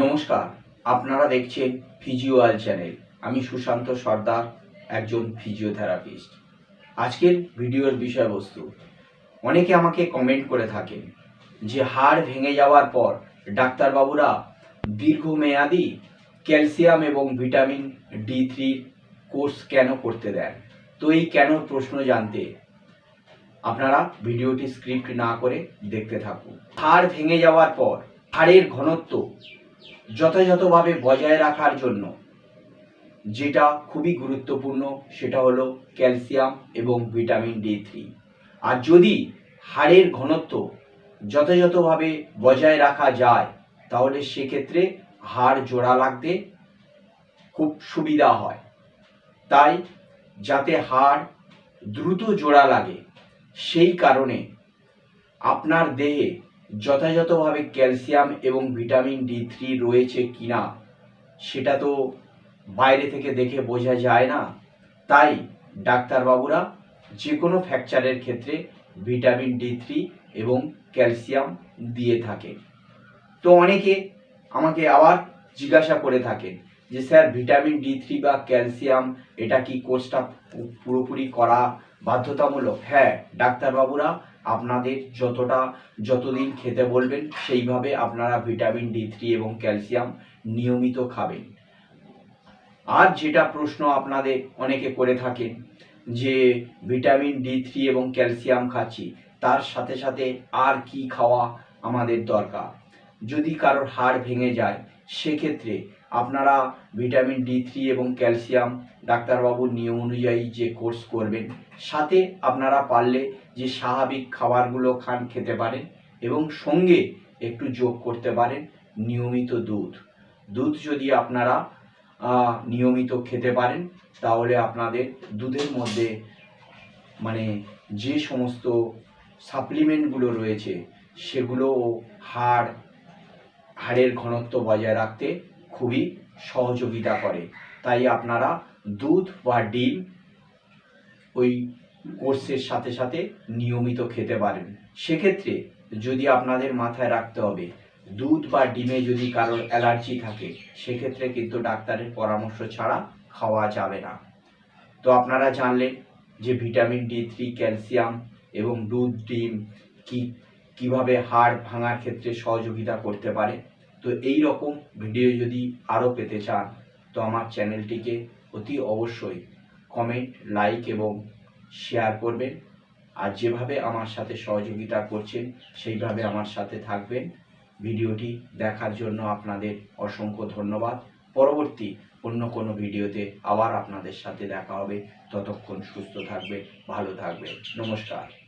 নমস্কার, আপনারা দেখছেন ফিজিওয়াল চ্যানেল আমি সুশান্ত সর্দার, একজন ফিজিওথেরাপিস্ট আজকের ভিডিওর বিষয়বস্তু, অনেকে আমাকে কমেন্ট করে থাকেন যে হাড় ভেঙে যাওয়ার পর ডাক্তারবাবুরা দীর্ঘমেয়াদী ক্যালসিয়াম এবং ভিটামিন ডি থ্রির কোর্স কেন করতে দেন? তো এই কেন প্রশ্ন জানতে আপনারা ভিডিওটি স্ক্রিপ্ট না করে দেখতে থাকুন। হাড় ভেঙে যাওয়ার পর হাড়ের ঘনত্ব যথাযথভাবে বজায় রাখার জন্য। যেটা খুবই গুরুত্বপূর্ণ, সেটা হলো ক্যালসিয়াম এবং ভিটামিন ডি থ্রি। আর যদি হাড়ের ঘনত্ব যথাযথভাবে বজায় রাখা যায়, তাহলে সেক্ষেত্রে হাড় জোড়া লাগতে খুব সুবিধা হয়। তাই যাতে হাড় দ্রুত জোড়া লাগে, সেই কারণে আপনার দেহে যথাযথভাবে ক্যালসিয়াম এবং ভিটামিন ডি থ্রি রয়েছে কিনা, সেটা তো বাইরে থেকে দেখে বোঝা যায় না। তাই ডাক্তারবাবুরা যে কোনো ফ্র্যাকচারের ক্ষেত্রে ভিটামিন ডি থ্রি এবং ক্যালসিয়াম দিয়ে থাকে তো অনেকে আমাকে আবার জিজ্ঞাসা করে থাকেন যে, স্যার, ভিটামিন ডি থ্রি বা ক্যালসিয়াম, এটা কি কোর্সটা পুরোপুরি করা বাধ্যতামূলক? হ্যাঁ ডাক্তারবাবুরা আপনাদের যতটা, যতদিন খেতে বলবেন, সেইভাবে আপনারা ভিটামিন ডি থ্রি এবং ক্যালসিয়াম নিয়মিত খাবেন। আর যেটা প্রশ্ন আপনাদের অনেকে করে থাকেন, যে ভিটামিন ডি থ্রি এবং ক্যালসিয়াম খাচ্ছি, তার সাথে সাথে আর কি খাওয়া আমাদের দরকার? যদি কারোর হাড় ভেঙে যায়, সেক্ষেত্রে আপনারা ভিটামিন ডি থ্রি এবং ক্যালসিয়াম ডাক্তারবাবুর নিয়ম অনুযায়ী যে কোর্স করবেন, সাথে আপনারা পারলে যে স্বাভাবিক খাবারগুলো খান খেতে পারেন এবং সঙ্গে একটু যোগ করতে পারেন নিয়মিত দুধ। দুধ যদি আপনারা নিয়মিত খেতে পারেন, তাহলে আপনাদের দুধের মধ্যে মানে যে সমস্ত সাপ্লিমেন্টগুলো রয়েছে সেগুলো হাড়, হাড়ের ঘনত্ব বজায় রাখতে খুবই সহযোগিতা করে। তাই আপনারা দুধ বা ডিম ওই কোর্সের সাথে সাথে নিয়মিত খেতে পারেন। সেক্ষেত্রে যদি আপনাদের মাথায় রাখতে হবে, দুধ বা ডিমে যদি কারোর অ্যালার্জি থাকে, সেক্ষেত্রে কিন্তু ডাক্তারের পরামর্শ ছাড়া খাওয়া যাবে না। তো আপনারা জানলেন যে ভিটামিন ডি থ্রি, ক্যালসিয়াম এবং দুধ, ডিম কি, কীভাবে হাড় ভাঙার ক্ষেত্রে সহযোগিতা করতে পারে। তো এই রকম ভিডিও যদি আরও পেতে চান, তো আমার চ্যানেলটিকে অতি অবশ্যই কমেন্ট লাইক এবং শেয়ার করবেন। আর যেভাবে আমার সাথে সহযোগিতা করছেন, সেইভাবে আমার সাথে থাকবেন। ভিডিওটি দেখার জন্য আপনাদের অসংখ্য ধন্যবাদ। পরবর্তী অন্য কোনো ভিডিওতে আবার আপনাদের সাথে দেখা হবে। ততক্ষণ সুস্থ থাকবে ভালো থাকবে নমস্কার।